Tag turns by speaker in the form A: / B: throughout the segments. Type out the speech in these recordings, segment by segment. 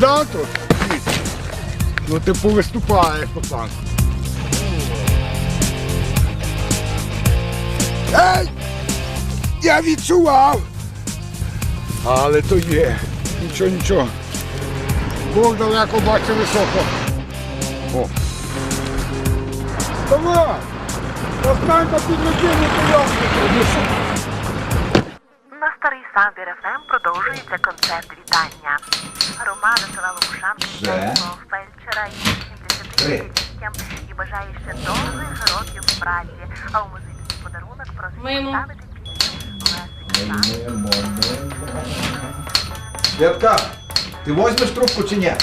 A: тут? Ну ти повиступаєш, пацан. Ей! Я відчував! Але то є. Нічого, нічого. Бог далеко бачить високо. О. Давай! Останьте під людину
B: На старий самбір ФМ продовжується концерт вітання. Громада села Лопушанки вітає свого фельдшера із 70-річчям і бажає ще довгих років праці. А у музичний подарунок просить поставити пісню Лесик.
C: Святка, ти возьмеш трубку чи ні?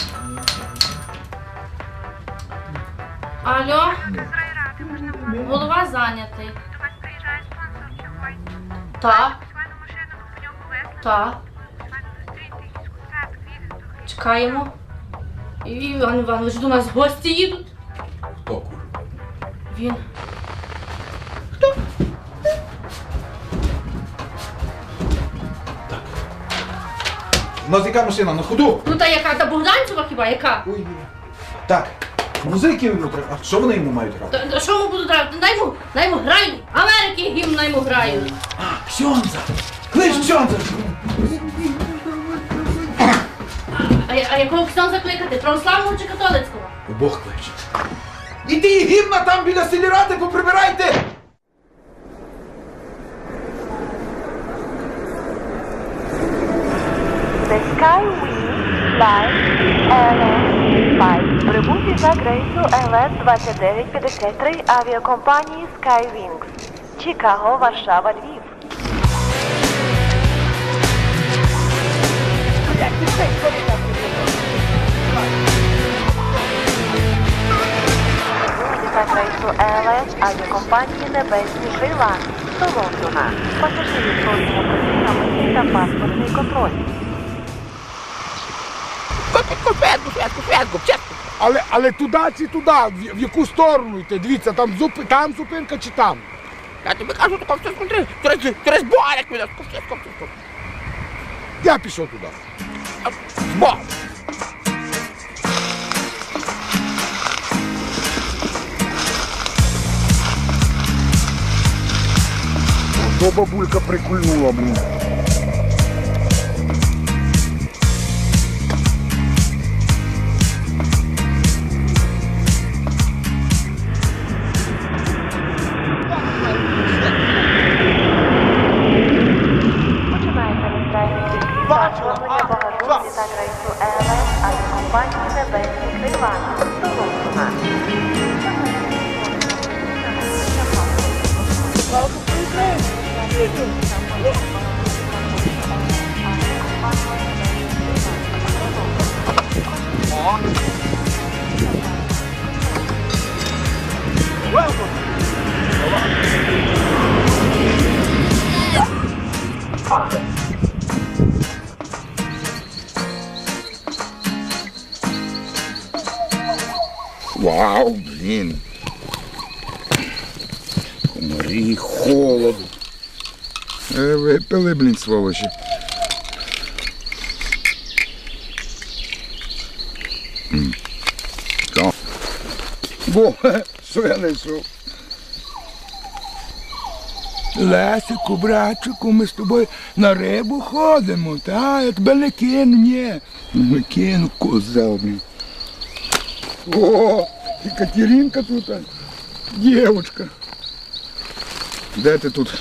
D: Алло? Голова зайнятий. Так. Так. Чекаємо. І Іван Іванович, до нас гості їдуть.
C: Хто курва?
D: Він.
C: У нас яка машина? На ходу?
D: Ну та яка? Та Богданцева хіба? Яка?
C: Ой. Так, музики йому треба. А що вони йому мають грати?
D: Та, та що ми будемо грати? Дай йому, дай йому граю. Америки гімн дай йому граю.
C: А, Ксьонза! Клич Ксьонза!
D: А, я- а якого ксьон закликати? Православного чи католицького?
C: Бог кличе. Іди гімна там біля сільради поприбирайте!
B: The Skywing Flight LS-5 прибув за рейсу ЛС-2953 авіакомпанії Skywings. Чикаго, Варшава, Львів. Рейсу ЛС авіакомпанії Небесні Крила до Лондона. Пасажирів просимо митний та паспортний контроль.
A: Але, але туди чи туди, в, в яку сторону йти? Дивіться, там, зуп, там зупинка чи там?
E: Я тобі кажу, тако все смотри, через, через барик мене.
A: Я пішов туди.
E: Бо!
A: То бабулька прикульнула, блін. Jesus. Випили, блін, сволочі. Во, що я знайшов? Лесику, братчику, ми з тобою на рибу ходимо, та? Я тебе не кину, ні. Не кину, козел, блін. О, і Катеринка тут, дівчинка. Де ти тут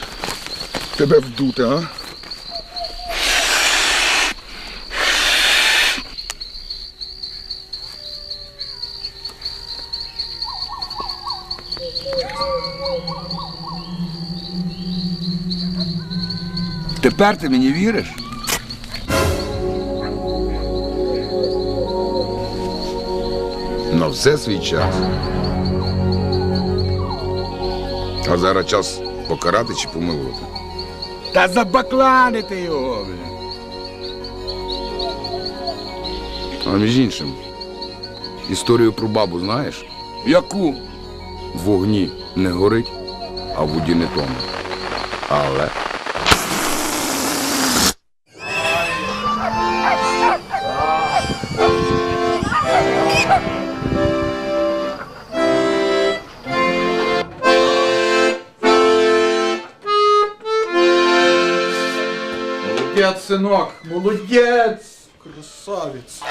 A: тебе вдути, а? Тепер ти мені віриш?
F: На все свій час. А зараз час покарати чи помилувати.
A: Та забакланити його, блін.
F: А між іншим, історію про бабу знаєш?
A: Яку?
F: В вогні не горить, а в воді не тоне. Але
C: синок, молодець. Красавець.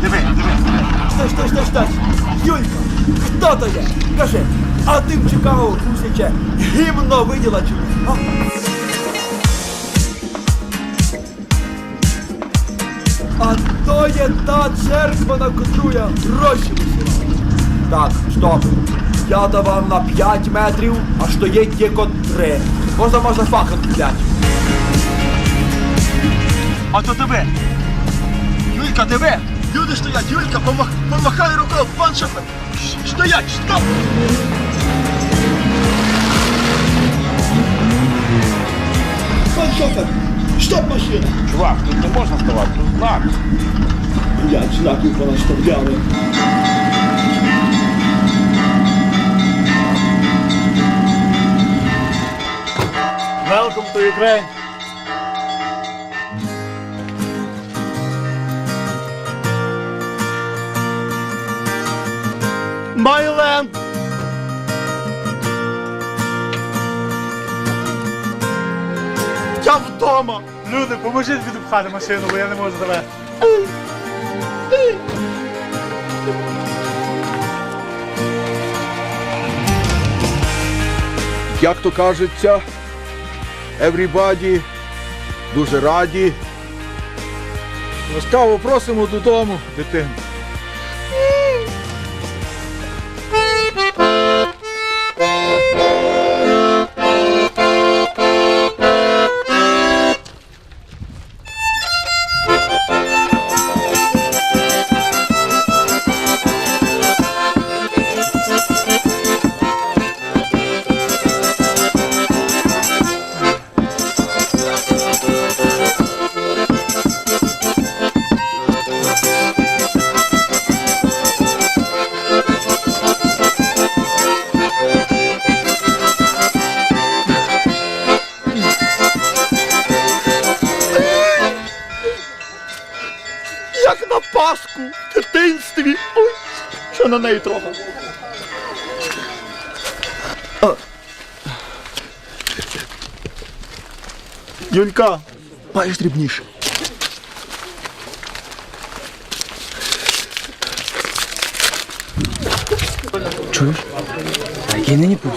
G: Диви, диви. Стой, стой, стой, стой. Юлька, хто то є? Кажи, а ти в Чикаго, Кузяче, гімно виділа чи? А то є та церква, на котру я гроші висилав. Так, стоп. Я давав на 5 метрів, а стоїть тільки 3. Можна можна факел купляти. А то тебе. Юлька, тебе! Люди стоять, Юлька, помах, помахай рукою, пан шофер! Стоять, стоп! Пан шофер, стоп машина!
E: Чувак, тут не можна ставати, тут знак.
G: Блять, знаків понаставляли. Welcome to Ukraine! My land! Я вдома! Люди, поможіть відпхати машину, бо я не можу завести.
C: Як то кажеться, everybody дуже раді. Ласкаво просимо додому, дитину.
G: На неї трохи. А. Юлька, маєш дрібніше.
H: Який нині пус?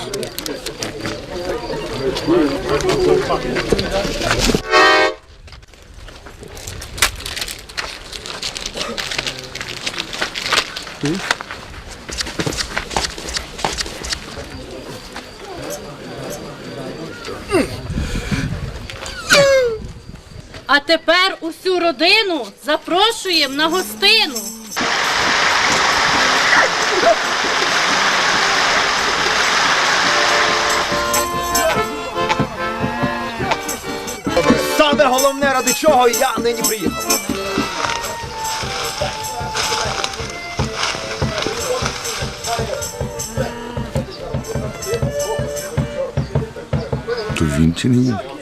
D: Родину запрошуємо на гостину.
G: Саме головне, ради чого я нині приїхав.
F: То він чи не він?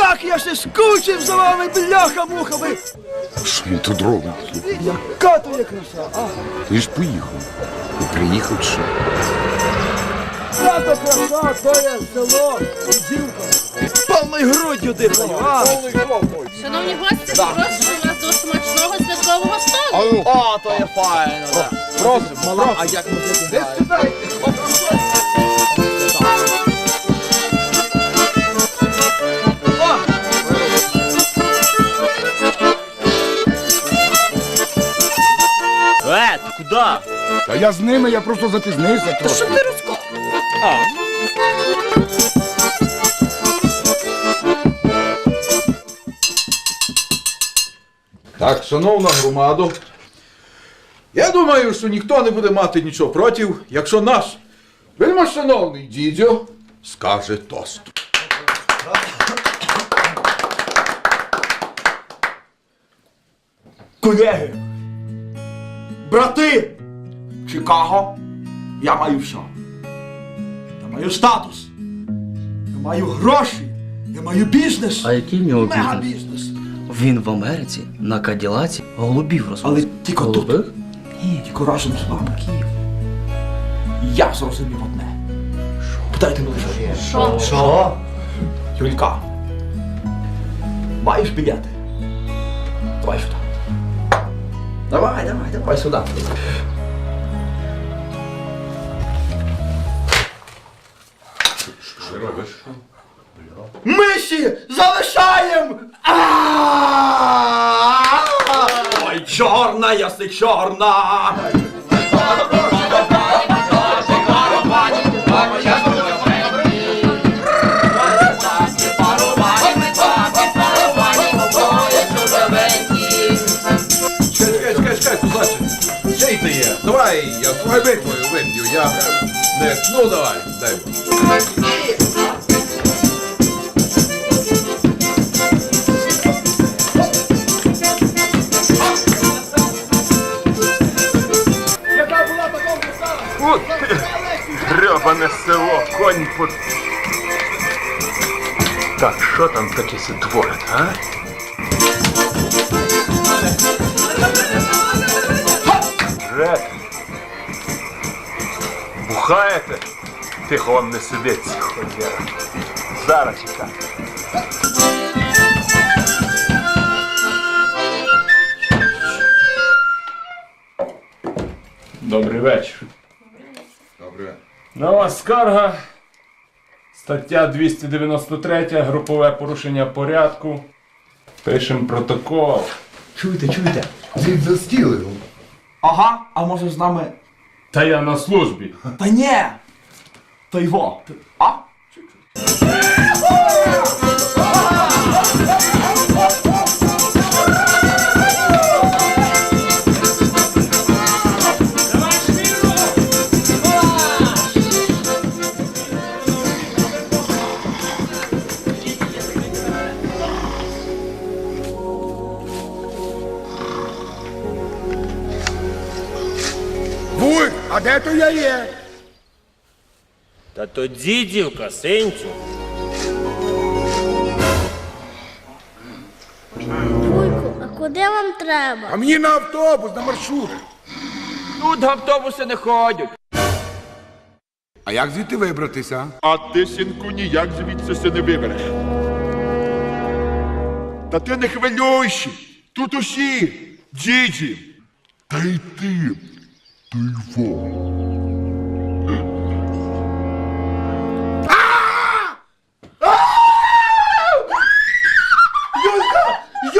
G: Як я ще скучив за вами, бляха-муха ви!
F: Що він тут робить?
G: Яка то є краса, а?
F: Ти ж поїхав. І приїхав чи що?
G: Яка то краса, то є село, дівка. Повною груддю дихаю, а?
D: Шановні гості, запрошую вас до смачного святкового столу.
G: О, то є файно, да.
C: Просимо.
G: А як музики
C: Не
E: ти куди?
F: Та я з ними, я просто запізнився трохи.
C: Так, шановна громадо, я думаю, що ніхто не буде мати нічого проти, якщо наш вельмошановний дідьо скаже тост.
G: Колеги, брати, Чикаго, я маю все. Я маю статус, я маю гроші, я маю бізнес.
H: А який в нього
G: Мега
H: бізнес?
G: бізнес.
H: Він в Америці на Каділаці голубів розводить.
G: Але тільки тут.
H: Голубих?
G: Ні, тільки разом з вами Київ. Я зрозумів одне. Питайте мене, що є.
D: Що?
G: Що? Юлька. Маєш білети? Давай сюди. Давай, давай, давай сюда.
C: Що робиш?
G: Миші залишаємо! Ой, чорна, ясни чорна!
C: Я твою твою вип'ю, я не. Ну давай, дай.
H: Гребане село, конь по... Так, що там таке се творить, а? Жек! Бухаєте? Тихо вам не сидиться, холєра. Зараз чекай. Добрий вечір.
C: Добре.
H: Нова скарга. Стаття 293. Групове порушення порядку. Пишем протокол.
G: Чуєте, чуєте?
A: Зід за стілею.
G: Ага, а може з нами.
H: Та я на службі.
G: Та ні! Та його. А?
I: Та то дідівка, синцю.
J: Вуйку, а куди вам треба?
A: А мені на автобус, на маршрут.
G: Тут автобуси не ходять.
A: А як звідти вибратися?
H: А ти, синку, ніяк звідси се не вибереш. Та ти не хвилюйся. Тут усі. Діді. Та й ти. Ти во.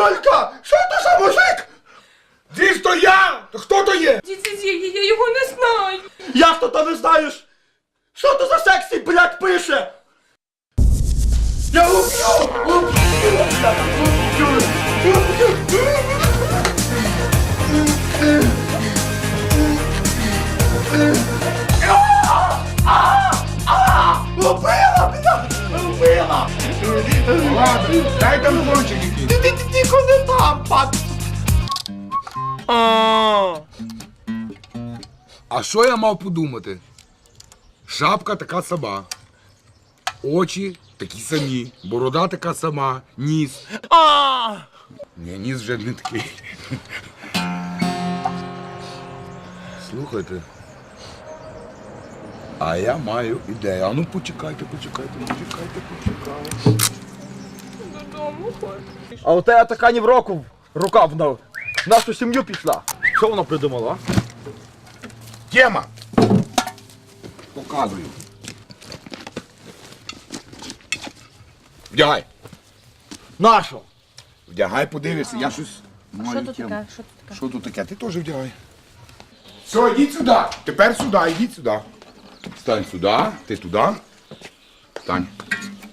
A: Юлька! Що то за мужик? Дід то я! То хто то є?
D: Я його не знаю.
G: Як то ти не знаєш? Що то за сексі, блядь, пише? Я уб'ю! Уб'ю! Убила, блядь! Убила!
A: Ладно, дай там кончик якийсь.
G: Ти ти тихо не там, пап!
A: А що я мав подумати? Шапка така сама. Очі такі самі. Борода така сама. Ніс. А! Ні, ніс вже не такий. Слухайте. А я маю ідею. А ну почекайте, почекайте, почекайте, почекайте.
G: А у тебе така ні в року рука в на- нашу сім'ю пішла. Що вона придумала?
A: Тема! Показую. Вдягай.
G: Нашу.
A: Вдягай, подивишся, я щось маю
D: Що тут
A: тему.
D: таке? Що тут таке?
A: Що тут таке? Ти теж вдягай. Все, йдіть сюди. Тепер сюди, йдіть сюди. Стань сюди, ти туди. Стань.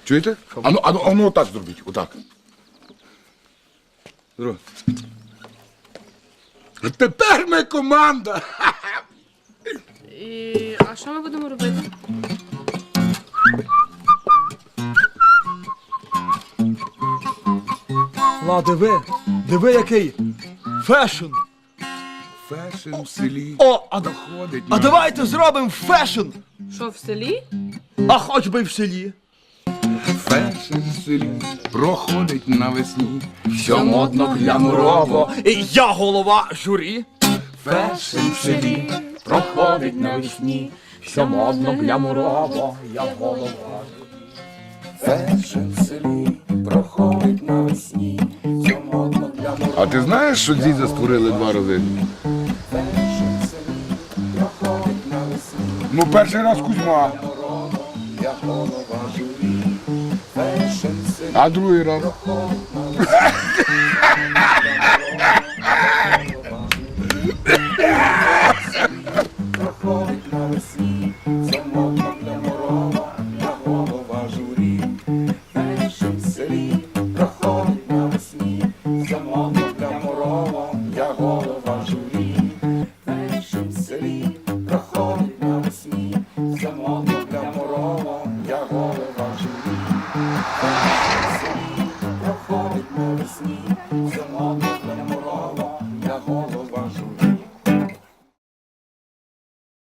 A: Чуєте? Ану, ану, ану отак зробіть. Отак. Зро. А Тепер ми команда.
D: І... А що ми будемо робити?
G: Ла, диви, диви який фешн.
A: Фешн в селі.
G: О, а, да- а давайте зробимо фешн.
D: Що в селі?
G: А хоч би й в селі.
A: Фешн в селі. Проходить навесні. Все модно, глянурово.
G: І я голова журі. Фешн в селі проходить навесні, що модно глямурово, я голова. Фешн в селі проходить навесні, що модно глямурово.
A: А ти знаєш, що дідя створили два рази? Ну, перший раз Кузьма. А другий раз.